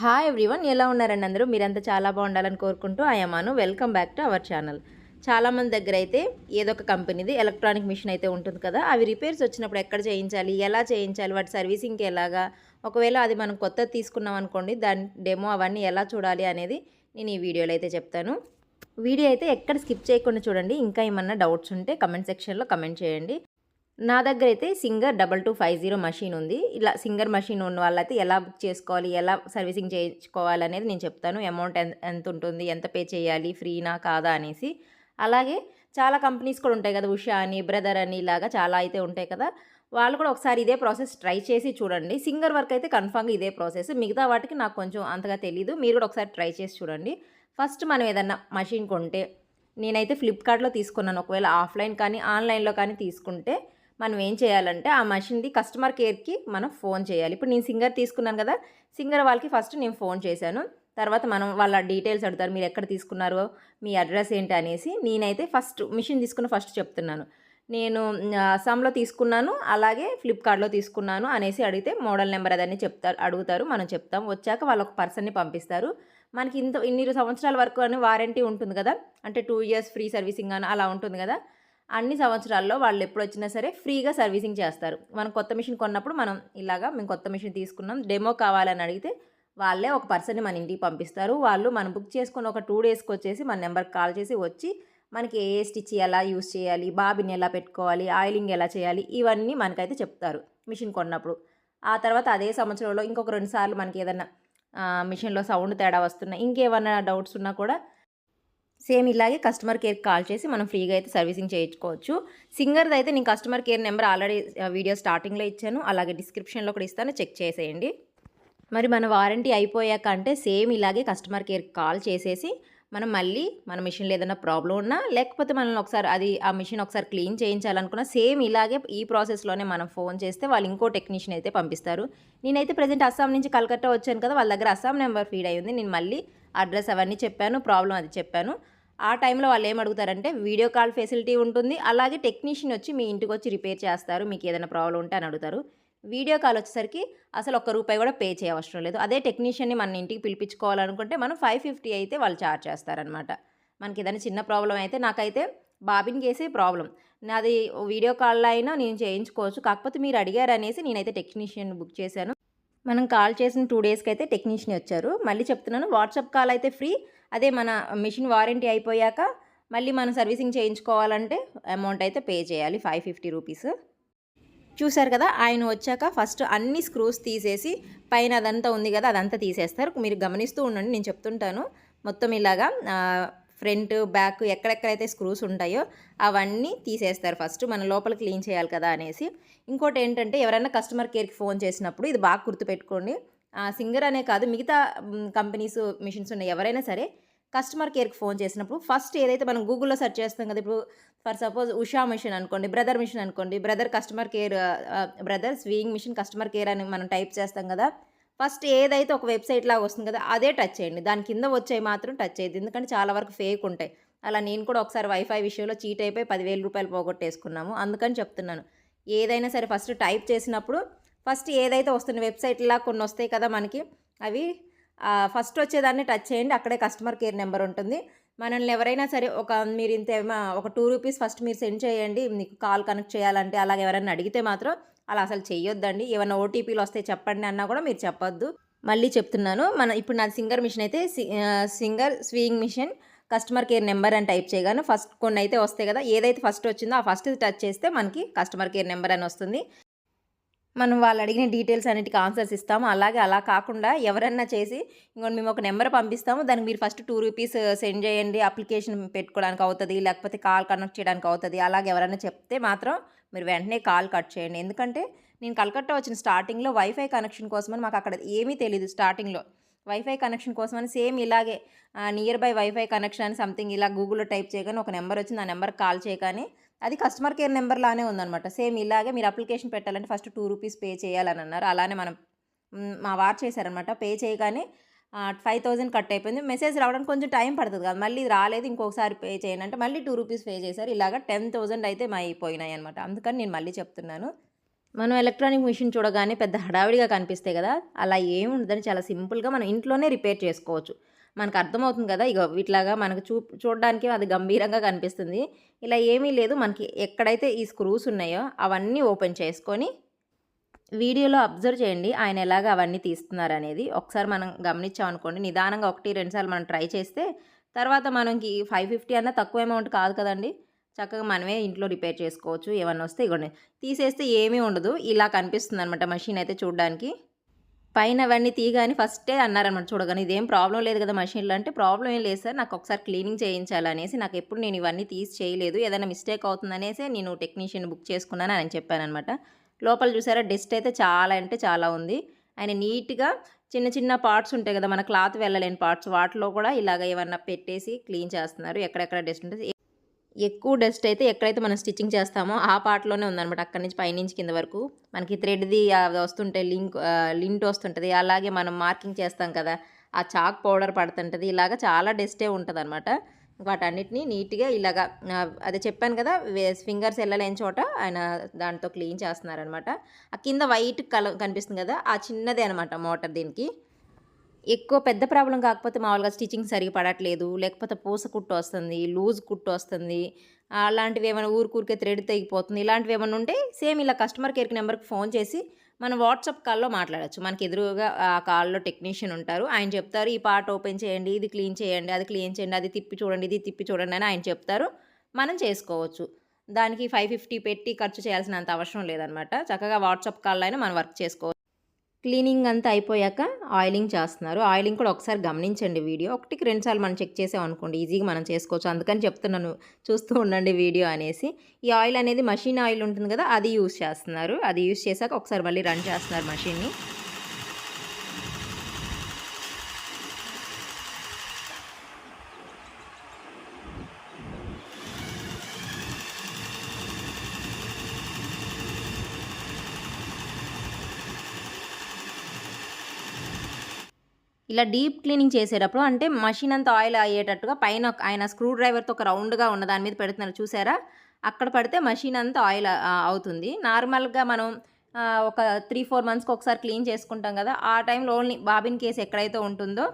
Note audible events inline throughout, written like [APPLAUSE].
Hi everyone ఎలా ఉన్నారండి అందరూ? మీరంతా చాలా బాగుండాలని కోరుకుంటూ అయ్యమాను welcome back to our channel చాలామంది దగ్గర అయితే ఏదో ఒక కంపెనీది ఎలక్ట్రానిక్ మిషన్ అయితే ఉంటుంది కదా అవి రిపేర్స్ వచ్చినప్పుడు ఎక్కడ చేయించాలి ఎలా చేయించాలి వాటి సర్వీసింగ్కి ఎలాగా? ఒకవేళ అది మనం కొత్తది తీసుకున్నాం అనుకోండి దాని డెమో అవన్నీ ఎలా చూడాలి అనేది నేను ఈ వీడియోలో అయితే చెప్తాను. వీడియో అయితే ఎక్కడ స్కిప్ చేయకుండా చూడండి ఇంకా ఏమన్నా డౌట్స్ ఉంటే కమెంట్ సెక్షన్లో కమెంట్ చేయండి. నా దగ్గర అయితే Singer double two five zero machine ఉంది. ఇలా సింగర్ మషీన్ ఉన్న వాళ్ళైతే ఎలా బుక్ చేసుకోవాలి ఎలా సర్వీసింగ్ చేయించుకోవాలి అనేది నేను చెప్తాను. అమౌంట్ ఎంత ఎంత ఉంటుంది ఎంత పే చేయాలి ఫ్రీనా కాదా అనేసి. అలాగే చాలా కంపెనీస్ కూడా ఉంటాయి కదా ఉషా అని బ్రదర్ అని ఇలాగా చాలా అయితే ఉంటాయి కదా. వాళ్ళు కూడా ఒకసారి ఇదే ప్రాసెస్ ట్రై చేసి చూడండి. సింగర్ వర్క్ అయితే కన్ఫామ్గా ఇదే ప్రాసెస్. మిగతా వాటికి నాకు కొంచెం అంతగా తెలీదు. మీరు కూడా ఒకసారి ట్రై చేసి చూడండి. ఫస్ట్ మనం ఏదన్నా మషిన్ కొంటే నేనైతే ఫ్లిప్కార్ట్లో తీసుకున్నాను. ఒకవేళ ఆఫ్లైన్ కానీ ఆన్లైన్లో కానీ తీసుకుంటే మనం ఏం చేయాలంటే ఆ మషిన్ది కస్టమర్ కేర్కి మనం ఫోన్ చేయాలి. ఇప్పుడు నేను సింగర్ తీసుకున్నాను కదా సింగర్ వాళ్ళకి ఫస్ట్ నేను ఫోన్ చేశాను. తర్వాత మనం వాళ్ళ డీటెయిల్స్ అడుగుతారు మీరు ఎక్కడ తీసుకున్నారో మీ అడ్రస్ ఏంటి? అనేసి నేనైతే ఫస్ట్ మిషన్ తీసుకున్న ఫస్ట్ చెప్తున్నాను. నేను అస్సాంలో తీసుకున్నాను అలాగే ఫ్లిప్కార్ట్లో తీసుకున్నాను అనేసి అడిగితే మోడల్ నెంబర్ అదన్నీ చెప్తారు అడుగుతారు మనం చెప్తాం. వచ్చాక వాళ్ళు ఒక పర్సన్ని పంపిస్తారు. మనకి ఇంత ఇన్ని సంవత్సరాల వరకు అని వారంటీ ఉంటుంది కదా అంటే టూ ఇయర్స్ ఫ్రీ సర్వీసింగ్ అని అలా ఉంటుంది కదా అన్ని సంవత్సరాల్లో వాళ్ళు ఎప్పుడు వచ్చినా సరే ఫ్రీగా సర్వీసింగ్ చేస్తారు. మనం కొత్త మిషన్ కొన్నప్పుడు మనం ఇలాగా మేము కొత్త మిషన్ తీసుకున్నాం డెమో కావాలని అడిగితే వాళ్ళే ఒక పర్సన్ని మన ఇంటికి పంపిస్తారు. వాళ్ళు మనం బుక్ చేసుకుని ఒక టూ డేస్కి వచ్చేసి మన నెంబర్కి కాల్ చేసి వచ్చి మనకి ఏ స్టిచ్ ఎలా యూస్ చేయాలి బాబిని ఎలా పెట్టుకోవాలి ఆయిలింగ్ ఎలా చేయాలి ఇవన్నీ మనకైతే చెప్తారు మిషన్ కొన్నప్పుడు. ఆ తర్వాత అదే సంవత్సరంలో ఇంకొక రెండు సార్లు మనకి ఏదన్నా మిషన్లో సౌండ్ తేడా వస్తున్నా ఇంకేమన్నా డౌట్స్ ఉన్నా కూడా సేమ్ ఇలాగే కస్టమర్ కేర్ కాల్ చేసి మనం ఫ్రీగా అయితే సర్వీసింగ్ చేయించుకోవచ్చు. సింగర్ది అయితే నేను customer care number already video స్టార్టింగ్లో ఇచ్చాను. అలాగే డిస్క్రిప్షన్లో కూడా ఇస్తాను. చెక్ చేసేయండి. మరి మన వారంటీ అయిపోయాక అంటే సేమ్ ఇలాగే కస్టమర్ కేర్ కాల్ చేసేసి మనం మళ్ళీ మన మిషన్లో ఏదైనా ప్రాబ్లం ఉన్నా లేకపోతే మనల్ని ఒకసారి అది ఆ మిషన్ ఒకసారి క్లీన్ చేయించాలనుకున్నా సేమ్ ఇలాగే ఈ ప్రాసెస్లోనే మనం ఫోన్ చేస్తే వాళ్ళు ఇంకో టెక్నీషియన్ అయితే పంపిస్తారు. నేనైతే ప్రజెంట్ అస్సాం నుంచి కలకత్తా వచ్చాను కదా వాళ్ళ దగ్గర అస్సాం నెంబర్ ఫీడ్ అయ్యింది. నేను మళ్ళీ అడ్రస్ అవన్నీ చెప్పాను ప్రాబ్లం అది చెప్పాను. ఆ టైంలో వాళ్ళు ఏం అడుగుతారంటే వీడియో కాల్ ఫెసిలిటీ ఉంటుంది అలాగే టెక్నీషియన్ వచ్చి మీ ఇంటికి వచ్చి రిపేర్ చేస్తారు మీకు ఏదైనా ప్రాబ్లం ఉంటే అని అడుగుతారు. వీడియో కాల్ వచ్చేసరికి అసలు ఒక్క రూపాయి కూడా పే చేయవసరం లేదు. అదే టెక్నీషియన్ని మన ఇంటికి పిలిపించుకోవాలనుకుంటే మనం ఫైవ్ ఫిఫ్టీ అయితే వాళ్ళు ఛార్జ్ చేస్తారనమాట. మనకి ఏదైనా చిన్న ప్రాబ్లం అయితే నాకైతే బాబిన్ కేసే ప్రాబ్లం. నాది వీడియో కాల్లో అయినా నేను చేయించుకోవచ్చు కాకపోతే మీరు అడిగారు అనేసి నేనైతే టెక్నీషియన్ బుక్ చేశాను. మనం కాల్ చేసిన టూ డేస్కి అయితే టెక్నీషియన్ వచ్చారు. మళ్ళీ చెప్తున్నాను వాట్సాప్ కాల్ అయితే ఫ్రీ. అదే మన మిషన్ వారంటీ అయిపోయాక మళ్ళీ మనం సర్వీసింగ్ చేయించుకోవాలంటే అమౌంట్ అయితే పే చేయాలి ఫైవ్ ఫిఫ్టీ రూపీస్. చూసారు కదా ఆయన వచ్చాక ఫస్ట్ అన్ని స్క్రూస్ తీసేసి పైన అదంతా ఉంది కదా అదంతా తీసేస్తారు. మీరు గమనిస్తూ ఉండండి నేను చెప్తుంటాను. మొత్తం ఇలాగా ఫ్రంట్ బ్యాక్ ఎక్కడెక్కడైతే స్క్రూస్ ఉంటాయో అవన్నీ తీసేస్తారు ఫస్ట్. మన లోపల క్లీన్ చేయాలి కదా అనేసి. ఇంకోటి ఏంటంటే ఎవరైనా కస్టమర్ కేర్కి ఫోన్ చేసినప్పుడు ఇది బాగా గుర్తుపెట్టుకోండి. సింగర్ అనే కాదు మిగతా కంపెనీస్ మిషన్స్ ఉన్నాయి. ఎవరైనా సరే కస్టమర్ కేర్కి ఫోన్ చేసినప్పుడు ఫస్ట్ ఏదైతే మనం గూగుల్లో సెర్చ్ చేస్తాం కదా ఇప్పుడు ఫర్ సపోజ్ ఉషా మిషన్ అనుకోండి బ్రదర్ మిషన్ అనుకోండి brother customer care brother sewing machine customer care అని మనం టైప్ చేస్తాం కదా ఫస్ట్ ఏదైతే ఒక వెబ్సైట్ లాగా వస్తుంది కదా అదే టచ్ చేయండి. దాని కింద వచ్చేవి మాత్రం టచ్ చేయద్దు. ఎందుకంటే చాలా వరకు ఫేక్ ఉంటాయి. అలా నేను కూడా ఒకసారి వైఫై విషయంలో చీట్ అయిపోయి పదివేల రూపాయలు పోగొట్టేసుకున్నాము. అందుకని చెప్తున్నాను. ఏదైనా సరే ఫస్ట్ టైప్ చేసినప్పుడు ఫస్ట్ ఏదైతే వస్తున్న వెబ్సైట్లా కొన్ని వస్తాయి కదా మనకి అవి ఫస్ట్ వచ్చేదాన్ని టచ్ చేయండి. అక్కడే కస్టమర్ కేర్ నెంబర్ ఉంటుంది. మనల్ని ఎవరైనా సరే ఒక మీరు ఇంత ఒక టూ రూపీస్ ఫస్ట్ మీరు సెండ్ చేయండి. మీకు కాల్ కనెక్ట్ చేయాలంటే అలాగే ఎవరైనా అడిగితే మాత్రం అలా అసలు చేయొద్దండి ఏమైనా ఓటీపీలు వస్తే చెప్పండి అన్నా కూడా మీరు చెప్పొద్దు. మళ్ళీ చెప్తున్నాను మన ఇప్పుడు నా సింగర్ మిషన్ అయితే Singer sewing machine customer care number అని టైప్ చేయగానే ఫస్ట్ కొన్ని అయితే వస్తాయి కదా ఏదైతే ఫస్ట్ వచ్చిందో ఆ ఫస్ట్ టచ్ చేస్తే మనకి కస్టమర్ కేర్ నెంబర్ అని వస్తుంది. మనం వాళ్ళు అడిగిన డీటెయిల్స్ అన్నిటికీ ఆన్సర్స్ ఇస్తాము. అలాగే అలా కాకుండా ఎవరన్నా చేసి ఇంకొన్ని మేము ఒక నెంబర్ పంపిస్తాము దానికి మీరు ఫస్ట్ టూ రూపీస్ సెండ్ చేయండి. అప్లికేషన్ పెట్టుకోవడానికి అవుతుంది లేకపోతే కాల్ కనెక్ట్ చేయడానికి అవుతుంది. అలాగే ఎవరైనా చెప్తే మాత్రం మీరు వెంటనే కాల్ కట్ చేయండి. ఎందుకంటే నేను కలకత్తా వచ్చిన స్టార్టింగ్లో వైఫై కనెక్షన్ కోసమని మాకు అక్కడ ఏమీ తెలియదు స్టార్టింగ్లో వైఫై కనెక్షన్ కోసమని సేమ్ ఇలాగే నియర్ బై వైఫై కనెక్షన్ అని సంథింగ్ ఇలా గూగుల్లో టైప్ చేయగానే ఒక నెంబర్ వచ్చింది. ఆ నెంబర్ కాల్ చేయగానే అది కస్టమర్ కేర్ నెంబర్ లానే ఉందన్నమాట. సేమ్ ఇలాగే మీరు అప్లికేషన్ పెట్టాలంటే ఫస్ట్ టూ రూపీస్ పే చేయాలని అన్నారు. అలానే మనం మా వార్ చేశారనమాట పే చేయగానే ఫైవ్ థౌజండ్ కట్ అయిపోయింది. మెసేజ్ రావడానికి కొంచెం టైం పడుతుంది కదా. మళ్ళీ రాలేదు ఇంకొకసారి పే చేయండి అంటే మళ్ళీ టూ రూపీస్ పే చేశారు. ఇలాగ టెన్ థౌజండ్ అయితే మా అయిపోయినాయి అనమాట అందుకని నేను మళ్ళీ చెప్తున్నాను. మనం ఎలక్ట్రానిక్ మిషన్ చూడగానే పెద్ద హడావిడిగా కనిపిస్తాయి కదా. అలా ఏమి ఉండదని చాలా సింపుల్గా మనం ఇంట్లోనే రిపేర్ చేసుకోవచ్చు. మనకు అర్థమవుతుంది కదా. ఇక ఇట్లాగా మనకు చూ చూడడానికి అది గంభీరంగా కనిపిస్తుంది. ఇలా ఏమీ లేదు. మనకి ఎక్కడైతే ఈ స్క్రూస్ ఉన్నాయో అవన్నీ ఓపెన్ చేసుకొని వీడియోలో అబ్జర్వ్ చేయండి ఆయన ఎలాగ అవన్నీ తీస్తున్నారు అనేది ఒకసారి మనం గమనించామనుకోండి నిదానంగా ఒకటి రెండుసార్లు మనం ట్రై చేస్తే తర్వాత మనకి ఫైవ్ ఫిఫ్టీ అన్న తక్కువ అమౌంట్ కాదు కదండి. చక్కగా మనమే ఇంట్లో రిపేర్ చేసుకోవచ్చు ఏమన్నా వస్తే ఇగోండి తీసేస్తే ఏమీ ఉండదు ఇలా కనిపిస్తుంది అనమాట మషిన్ అయితే చూడడానికి. పైన అవన్నీ తీయగానే ఫస్టే అన్నారనమాట చూడగానే ఇదేం ప్రాబ్లం లేదు కదా మషిన్లో అంటే ప్రాబ్లం ఏం లేదు సార్ నాకు ఒకసారి క్లీనింగ్ చేయించాలనేసి నాకు ఎప్పుడు నేను ఇవన్నీ తీసి చేయలేదు ఏదైనా మిస్టేక్ అవుతుందనేసి నేను టెక్నీషియన్ బుక్ చేసుకున్నాను అని చెప్పానమాట లోపల చూసారా డస్ట్ అయితే చాలా అంటే చాలా ఉంది. ఆయన నీట్గా చిన్న చిన్న పార్ట్స్ ఉంటాయి కదా మన క్లాత్ వెళ్ళలేని పార్ట్స్ వాటిలో కూడా ఇలాగ ఏమన్నా పెట్టేసి క్లీన్ చేస్తున్నారు. ఎక్కడెక్కడ డస్ట్ ఉంటుంది ఎక్కువ డస్ట్ అయితే ఎక్కడైతే మనం స్టిచ్చింగ్ చేస్తామో ఆ పార్ట్లోనే ఉందన్నమాట. అక్కడి నుంచి పైనుంచి కింద వరకు. మనకి థ్రెడ్ది వస్తుంటే లింక్ లింట్ వస్తుంటుంది. అలాగే మనం మార్కింగ్ చేస్తాం కదా ఆ చాక్ పౌడర్ పడుతుంటుంది. ఇలాగ చాలా డస్టే ఉంటుంది అనమాట వాటన్నిటిని నీట్గా ఇలాగా అదే చెప్పాను కదా ఫింగర్స్ వెళ్ళలేని చోట ఆయన దాంతో క్లీన్ చేస్తున్నారనమాట. ఆ కింద వైట్ కలర్ కనిపిస్తుంది కదా ఆ చిన్నదే అనమాట మోటార్ దీనికి. ఎక్కువ పెద్ద ప్రాబ్లం కాకపోతే మామూలుగా స్టిచ్చింగ్ సరిగా పడట్లేదు లేకపోతే పూస కుట్టు వస్తుంది లూజ్ కుట్టు వస్తుంది అలాంటివి ఏమైనా ఊరికూరికే థ్రెడ్ తెగిపోతుంది ఇలాంటివి ఏమైనా ఉంటే సేమ్ ఇలా కస్టమర్ కేర్కి నెంబర్కి ఫోన్ చేసి మనం వాట్సాప్ కాల్లో మాట్లాడచ్చు. మనకి ఎదురుగా ఆ కాల్లో టెక్నీషియన్ ఉంటారు. ఆయన చెప్తారు ఈ పార్ట్ ఓపెన్ చేయండి ఇది క్లీన్ చేయండి అది క్లీన్ చేయండి అది తిప్పి చూడండి ఇది తిప్పి చూడండి అని ఆయన చెప్తారు. మనం చేసుకోవచ్చు. దానికి ఫైవ్ ఫిఫ్టీ పెట్టి ఖర్చు చేయాల్సినంత అవసరం లేదనమాట. చక్కగా వాట్సాప్ కాల్లో అయినా మనం వర్క్ చేసుకోవచ్చు. క్లీనింగ్ అంతా అయిపోయాక ఆయిలింగ్ చేస్తున్నారు. ఆయిలింగ్ కూడా ఒకసారి గమనించండి వీడియో. ఒకటికి రెండుసార్లు మనం చెక్ చేసాం అనుకోండి ఈజీగా మనం చేసుకోవచ్చు. అందుకని చెప్తున్నాను చూస్తూ ఉండండి వీడియో అనేసి. ఈ ఆయిల్ అనేది మషిన్ ఆయిల్ ఉంటుంది కదా అది యూస్ చేస్తున్నారు. అది యూస్ చేశాక ఒకసారి మళ్ళీ రన్ చేస్తున్నారు మషిన్ని. ఇలా డీప్ క్లీనింగ్ చేసేటప్పుడు అంటే మషిన్ అంతా ఆయిల్ అయ్యేటట్టుగా పైన ఆయన స్క్రూ డ్రైవర్తో ఒక రౌండ్గా ఉన్న దాని మీద పెడుతున్నారు. చూసారా? అక్కడ పడితే మషిన్ అంతా ఆయిల్ అవుతుంది. నార్మల్గా మనం ఒక త్రీ ఫోర్ మంత్స్కి ఒకసారి క్లీన్ చేసుకుంటాం కదా ఆ టైంలో ఓన్లీ బాబిన్ కేస్ ఎక్కడైతే ఉంటుందో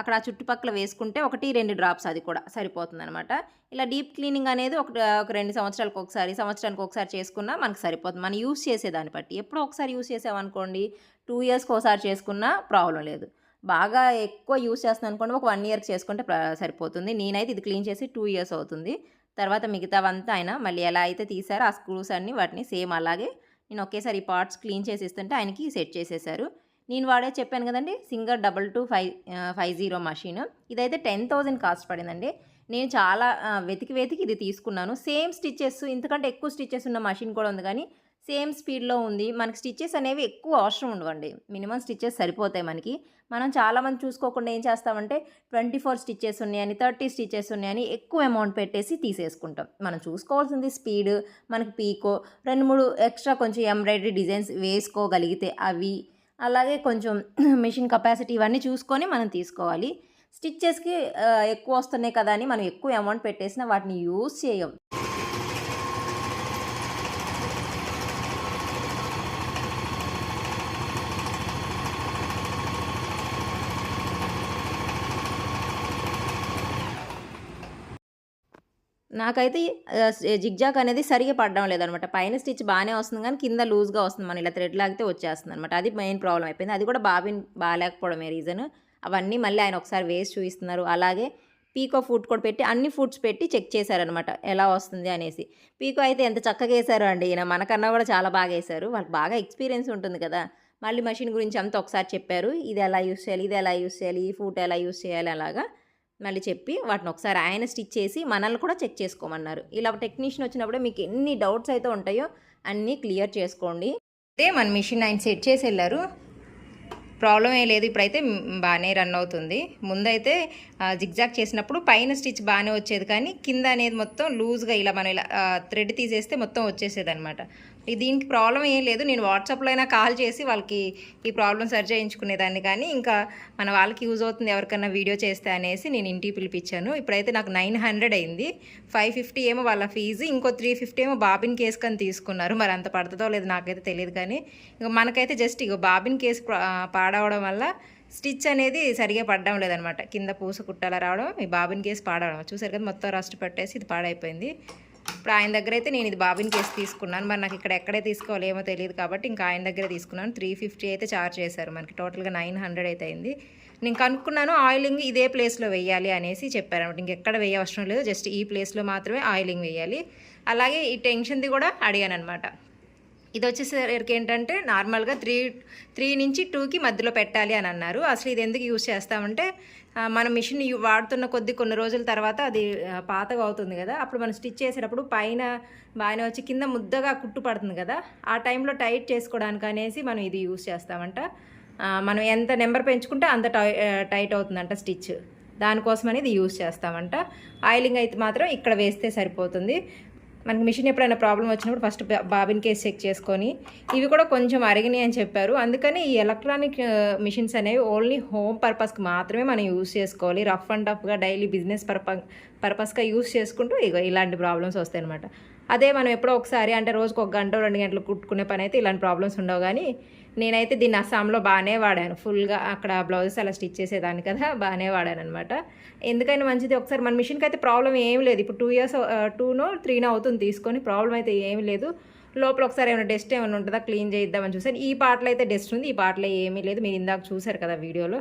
అక్కడ ఆ చుట్టుపక్కల వేసుకుంటే ఒకటి రెండు డ్రాప్స్ అది కూడా సరిపోతుంది అనమాట ఇలా డీప్ క్లీనింగ్ అనేది ఒక ఒక రెండు సంవత్సరాలకు ఒకసారి సంవత్సరానికి ఒకసారి చేసుకున్నా మనకు సరిపోతుంది. మనం యూస్ చేసేదాన్ని బట్టి. ఎప్పుడో ఒకసారి యూస్ చేసామనుకోండి టూ ఇయర్స్కి ఒకసారి చేసుకున్నా ప్రాబ్లం లేదు. బాగా ఎక్కువ యూస్ చేస్తాను అనుకోండి ఒక వన్ ఇయర్కి చేసుకుంటే సరిపోతుంది. నేనైతే ఇది క్లీన్ చేసి టూ ఇయర్స్ అవుతుంది. తర్వాత మిగతావంతా ఆయన మళ్ళీ ఎలా అయితే తీసారో ఆ స్క్రూస్ అన్ని వాటిని సేమ్ అలాగే నేను ఒకేసారి ఈ పార్ట్స్ క్లీన్ చేసి ఇస్తుంటే ఆయనకి సెట్ చేసేసారు. నేను వాడే చెప్పాను కదండి Singer double two five five zero machine. ఇదైతే టెన్ థౌజండ్ కాస్ట్ పడిందండి. నేను చాలా వెతికి వెతికి ఇది తీసుకున్నాను. సేమ్ స్టిచ్చెస్ ఇంతకంటే ఎక్కువ స్టిచ్చెస్ ఉన్న మషిన్ కూడా ఉంది కానీ సేమ్ స్పీడ్లో ఉంది. మనకి స్టిచ్చెస్ అనేవి ఎక్కువ అవసరం ఉండవండి. మినిమం స్టిచ్చెస్ సరిపోతాయి మనకి. మనం చాలామంది చూసుకోకుండా ఏం చేస్తామంటే ట్వంటీ ఫోర్ స్టిచ్చెస్ ఉన్నాయని థర్టీ స్టిచ్చెస్ ఉన్నాయని ఎక్కువ అమౌంట్ పెట్టేసి తీసేసుకుంటాం. మనం చూసుకోవాల్సింది స్పీడ్ మనకి పీకో రెండు మూడు ఎక్స్ట్రా కొంచెం ఎంబ్రాయిడరీ డిజైన్స్ వేసుకోగలిగితే అవి అలాగే కొంచెం [CLEARS THROAT] మిషన్ కెపాసిటీ ఇవన్నీ చూసుకొని మనం తీసుకోవాలి. స్టిచ్చెస్కి ఎక్కువ వస్తున్నాయి కదా అని మనం ఎక్కువ అమౌంట్ పెట్టేసిన వాటిని యూస్ చేయం నాకైతే జిగ్జాక్ అనేది సరిగా పడడం లేదనమాట. పైన స్టిచ్ బాగానే వస్తుంది కానీ కింద లూజ్గా వస్తుంది. మనం ఇలా థ్రెడ్ లాగితే వచ్చేస్తుంది అనమాట అది మెయిన్ ప్రాబ్లం అయిపోయింది. అది కూడా బాబిన్ బాగాలేకపోవడమే రీజన్. అవన్నీ మళ్ళీ ఆయన ఒకసారి వేసి చూపిస్తున్నారు. అలాగే పీకో ఫుడ్ కూడా పెట్టి అన్ని ఫుడ్స్ పెట్టి చెక్ చేశారనమాట ఎలా వస్తుంది అనేసి. పీకో అయితే ఎంత చక్కగా వేశారు అండి. ఈయన మనకన్నా కూడా చాలా బాగా వేశారు. వాళ్ళకి బాగా ఎక్స్పీరియన్స్ ఉంటుంది కదా. మళ్ళీ మషిన్ గురించి అంతా ఒకసారి చెప్పారు. ఇది ఎలా యూస్ చేయాలి ఇది ఎలా యూస్ చేయాలి ఈ ఫుడ్ ఎలా యూస్ చేయాలి అలాగా మళ్ళీ చెప్పి వాటిని ఒకసారి ఆయన స్టిచ్ చేసి మనల్ని కూడా చెక్ చేసుకోమన్నారు. ఇలా టెక్నీషియన్ వచ్చినప్పుడే మీకు ఎన్ని డౌట్స్ అయితే ఉంటాయో అన్నీ క్లియర్ చేసుకోండి. అయితే మన మిషన్ ఆయన సెట్ చేసి వెళ్ళారు. ప్రాబ్లం ఏం లేదు. ఇప్పుడైతే బాగానే రన్ అవుతుంది. ముందైతే జిగ్జాగ్ చేసినప్పుడు పైన స్టిచ్ బాగానే వచ్చేది. కానీ కింద అనేది మొత్తం లూజ్గా ఇలా మనం ఇలా థ్రెడ్ తీసేస్తే మొత్తం వచ్చేసేది అనమాట దీనికి ప్రాబ్లం ఏం లేదు. నేను వాట్సాప్లో అయినా కాల్ చేసి వాళ్ళకి ఈ ప్రాబ్లం సరి చేయించుకునేదాన్ని. కానీ ఇంకా మన వాళ్ళకి యూజ్ అవుతుంది ఎవరికైనా వీడియో చేస్తే అనేసి నేను ఇంటికి పిలిపించాను. ఇప్పుడైతే నాకు నైన్ హండ్రెడ్ అయింది. ఫైవ్ ఫిఫ్టీ ఏమో వాళ్ళ ఫీజు ఇంకో త్రీ ఫిఫ్టీ ఏమో బాబిన్ కేసు కానీ తీసుకున్నారు. మరి అంత పడుతుందో లేదు నాకైతే తెలియదు కానీ ఇక మనకైతే జస్ట్ ఇక బాబిన్ కేసు పాడవడం వల్ల స్టిచ్ అనేది సరిగా పడడం లేదనమాట. కింద పూస కుట్టాల రావడం ఈ బాబిన్ కేసు పాడవడం. చూసారు కదా మొత్తం రస్ట్ పెట్టేసి ఇది పాడైపోయింది. ఇప్పుడు ఆయన దగ్గర అయితే నేను ఇది బాబిన్ కేసు తీసుకున్నాను. మరి నాకు ఇక్కడ ఎక్కడే తీసుకోవాలి ఏమో తెలియదు కాబట్టి ఇంకా ఆయన దగ్గర తీసుకున్నాను. త్రీ ఫిఫ్టీ అయితే చార్జ్ చేశారు మనకి. టోటల్గా నైన్ హండ్రెడ్ అయితే అయింది. నేను కనుక్కున్నాను ఆయిలింగ్ ఇదే ప్లేస్లో వేయాలి అనేసి చెప్పారనమాట ఇంకెక్కడ వేయవసరం లేదు. జస్ట్ ఈ ప్లేస్లో మాత్రమే ఆయిలింగ్ వేయాలి. అలాగే ఈ టెన్షన్ది కూడా అడిగాను అనమాట ఇది వచ్చేసరికి ఏంటంటే నార్మల్గా త్రీ త్రీ నుంచి టూకి మధ్యలో పెట్టాలి అని అన్నారు. అసలు ఇది ఎందుకు యూస్ చేస్తామంటే మనం మిషన్ వాడుతున్న కొద్ది కొన్ని రోజుల తర్వాత అది పాతగా అవుతుంది కదా. అప్పుడు మనం స్టిచ్ చేసేటప్పుడు పైన బాగానే వచ్చి కింద ముద్దగా కుట్టు పడుతుంది కదా. ఆ టైంలో టైట్ చేసుకోవడానికి అనేసి మనం ఇది యూస్ చేస్తామంట. మనం ఎంత నెంబర్ పెంచుకుంటే అంత టై టైట్ అవుతుందంట స్టిచ్. దానికోసం అనేది యూజ్ చేస్తామంట. ఆయిలింగ్ అయితే మాత్రం ఇక్కడ వేస్తే సరిపోతుంది. మనకి మిషన్ ఎప్పుడైనా ప్రాబ్లం వచ్చినప్పుడు ఫస్ట్ బాబిన్ కేస్ చెక్ చేసుకొని ఇవి కూడా కొంచెం అరిగినాయి అని చెప్పారు. అందుకని ఈ ఎలక్ట్రానిక్ మిషన్స్ అనేవి ఓన్లీ హోమ్ పర్పస్కి మాత్రమే మనం యూస్ చేసుకోవాలి. రఫ్ అండ్ టఫ్గా డైలీ బిజినెస్ పర్ప పర్పస్గా యూస్ చేసుకుంటూ ఇగో ఇలాంటి ప్రాబ్లమ్స్ వస్తాయి అనమాట అదే మనం ఎప్పుడో ఒకసారి అంటే రోజుకు ఒక గంట రెండు గంటలు కుట్టుకునే పని అయితే ఇలాంటి ప్రాబ్లమ్స్ ఉండవు. కానీ నేనైతే దీన్ని అస్సాంలో బాగానే వాడాను. ఫుల్గా అక్కడ బ్లౌజెస్ అలా స్టిచ్ చేసేదాన్ని కదా బాగానే వాడాను అనమాట ఎందుకైనా మంచిది ఒకసారి మన మిషన్కి అయితే ప్రాబ్లం ఏం లేదు. ఇప్పుడు టూ ఇయర్స్ టూనో త్రీనో అవుతుంది తీసుకొని ప్రాబ్లం అయితే ఏమీ లేదు. లోపల ఒకసారి ఏమైనా డస్ట్ ఏమైనా ఉంటుందా క్లీన్ చేద్దామని చూసాను ఈ పాటలో అయితే డస్ట్ ఉంది ఈ పాటలో ఏమీ లేదు. మీరు ఇందాక చూసారు కదా వీడియోలో.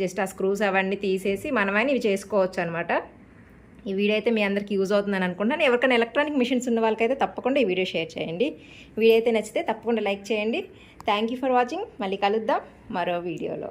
జస్ట్ ఆ స్క్రూస్ అవన్నీ తీసేసి మనమైనా ఇవి చేసుకోవచ్చు అనమాట ఈ వీడియో అయితే మీ అందరికీ యూజ్ అవుతుందని అనుకుంటున్నాను. ఎవరికైనా ఎలక్ట్రానిక్ మిషన్స్ ఉన్న వాళ్ళకైతే తప్పకుండా ఈ వీడియో షేర్ చేయండి. వీడియో అయితే నచ్చితే తప్పకుండా లైక్ చేయండి. థ్యాంక్ యూ ఫర్ వాచింగ్ మళ్ళీ కలుద్దాం మరో వీడియోలో.